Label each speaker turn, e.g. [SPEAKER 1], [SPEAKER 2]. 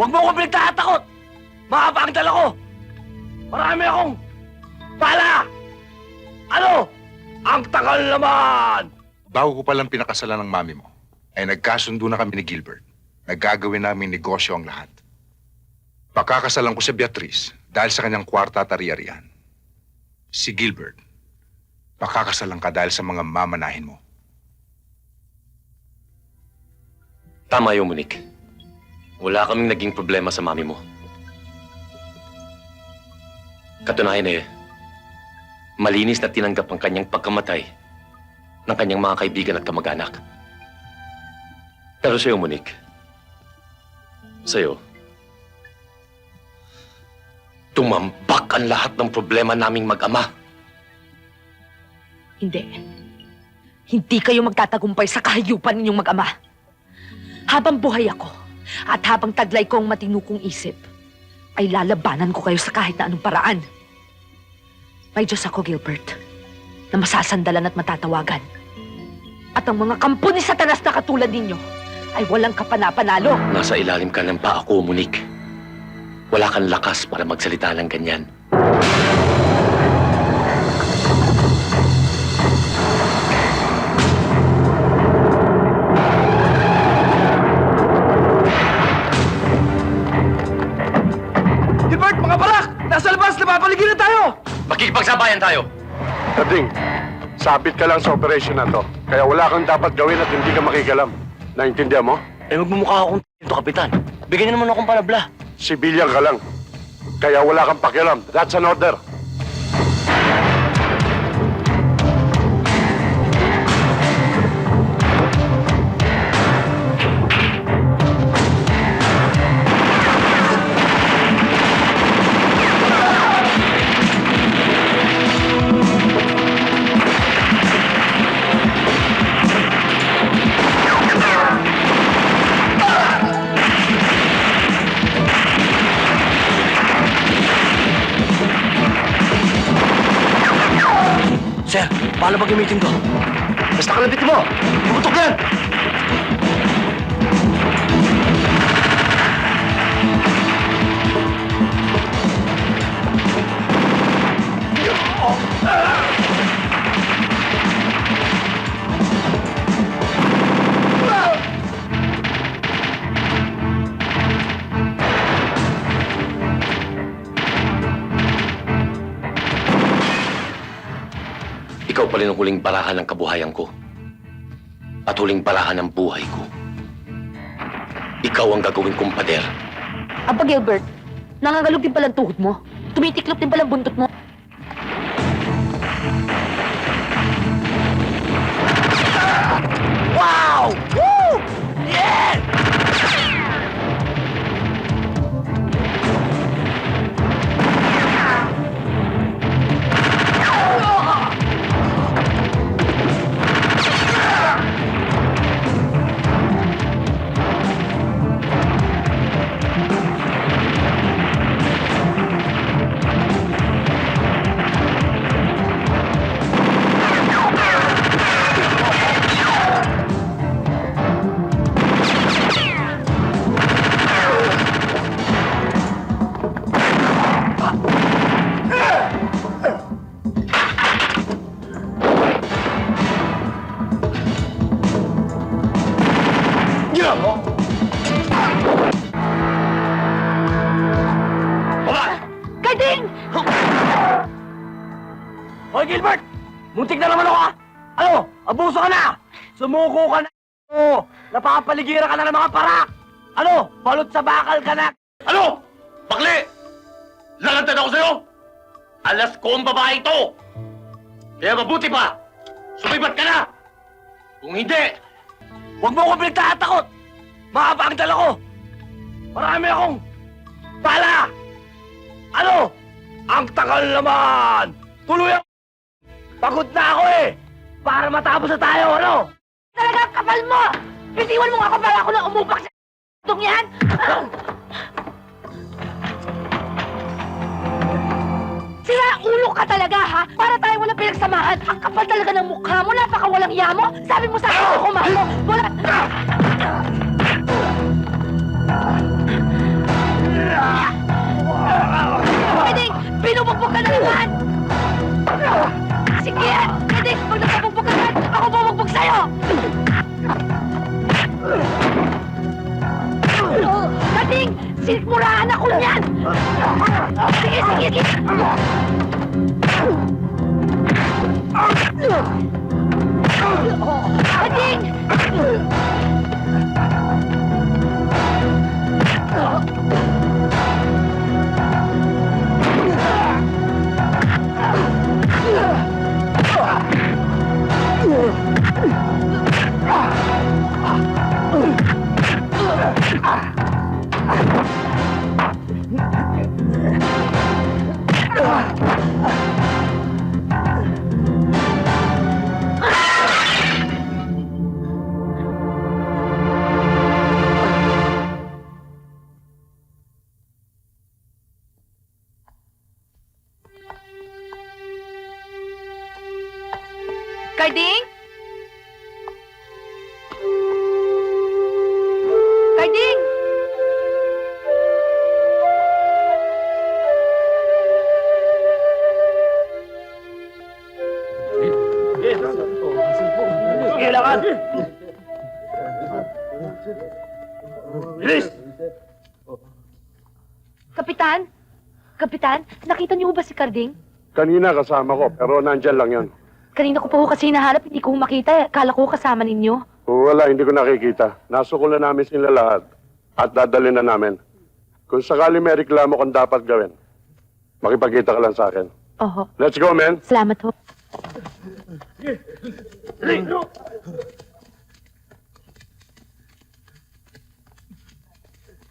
[SPEAKER 1] Huwag mo akong pinagtatakot! Mahaba ang dala ko! Marami akong pala! Ano? Ang tagal naman!
[SPEAKER 2] Bago ko palang pinakasalan ng mami mo, ay nagkasundo na kami ni Gilbert. Nagagawin namin negosyo ang lahat. Pakakasalan ko si Beatrice dahil sa kanyang kwarta at ari-arian. Si Gilbert, pakakasalan ka dahil sa mga mamanahin mo.
[SPEAKER 3] Tama yung Monique. Wala kaming naging problema sa mami mo. Katunayan eh, malinis na tinanggap ang kanyang pagkamatay ng kanyang mga kaibigan at kamag-anak. Pero sa'yo, Monique, sa'yo, tumambak ang lahat ng problema naming mag-ama.
[SPEAKER 4] Hindi. Hindi kayo magtatagumpay sa kahayupan ninyong mag-ama. Habang buhay ako, at habang taglay ko ang matinukong isip, ay lalabanan ko kayo sa kahit na anong paraan. May Diyos ako, Gilbert, na masasandalan at matatawagan. At ang mga kampo ni Satanas na katulad ninyo ay walang kapanapanalo.
[SPEAKER 3] Nasa ilalim ka ng paa ko, Monique. Wala kang lakas para magsalita ng ganyan. Makikipagsabayan tayo!
[SPEAKER 5] Kading, sabit ka lang sa operation na to. Kaya wala kang dapat gawin at hindi ka makikialam. Naintindihan mo?
[SPEAKER 3] Eh, magmumukha akong ito, Kapitan. Bigyan niyo naman akong palabla.
[SPEAKER 5] Sibilyan ka lang. Kaya wala kang pakialam. That's an order.
[SPEAKER 1] Sir, paano ba gamitin ko? Basta kalabit mo! Puputok yan!
[SPEAKER 3] Ikaw pa rin ang huling barahan ng kabuhayan ko. At huling barahan ng buhay ko. Ikaw ang gagawin kong pader.
[SPEAKER 4] Aba, Gilbert, nangangalog din palang tuhod mo. Tumitiklop din palang buntot mo.
[SPEAKER 1] Wow! Woo!
[SPEAKER 4] Kading!
[SPEAKER 1] Hoy, Gilbert! Muntik na naman ako, ha? Ano? Abuso ka na! Sumuko ka na! Oo! Napapaligiran ka na ng mga parak! Ano? Balot sa bakal ka na!
[SPEAKER 3] Ano? Bakli! Lalantad ako sa'yo! Alas ko ang babae ito! Kaya mabuti pa! Sumibat ka na! Kung hindi,
[SPEAKER 1] Huwag mo akong pinagtatakot! Mahaba ang dala ko! Marami akong Ang tagal naman! Tuloy ako! Pagod na ako eh! Para matapos na tayo, ano?
[SPEAKER 4] Talaga ang kapal mo! Bitiwan mo nga ako para ako na umupak sa itong yan! Sira ulo ka talaga, ha? Para tayo walang pinagsamahan. Ang kapal talaga ng mukha mo. Napakawalang iya mo. Sabi mo sa akin ako mahal mo. Wala... Sinmuraan ako niyan! Sige, sige, sige! Ading! Carding? Carding?
[SPEAKER 1] Bilis!
[SPEAKER 4] Kapitan? Kapitan, nakita niyo ba si Carding?
[SPEAKER 5] Kanina kasama ko, pero nandyan lang yan.
[SPEAKER 4] Kanina ko pa ho kasi hinahanap, hindi ko ho makita. Kala ko kasama ninyo.
[SPEAKER 5] Wala, hindi ko nakikita. Nasukol na namin sila lahat at dadalhin na namin. Kung sakali may reklamo kung dapat gawin, makipagkita ka lang sa akin.
[SPEAKER 4] Oho,
[SPEAKER 5] Let's go, men!
[SPEAKER 4] salamat ho.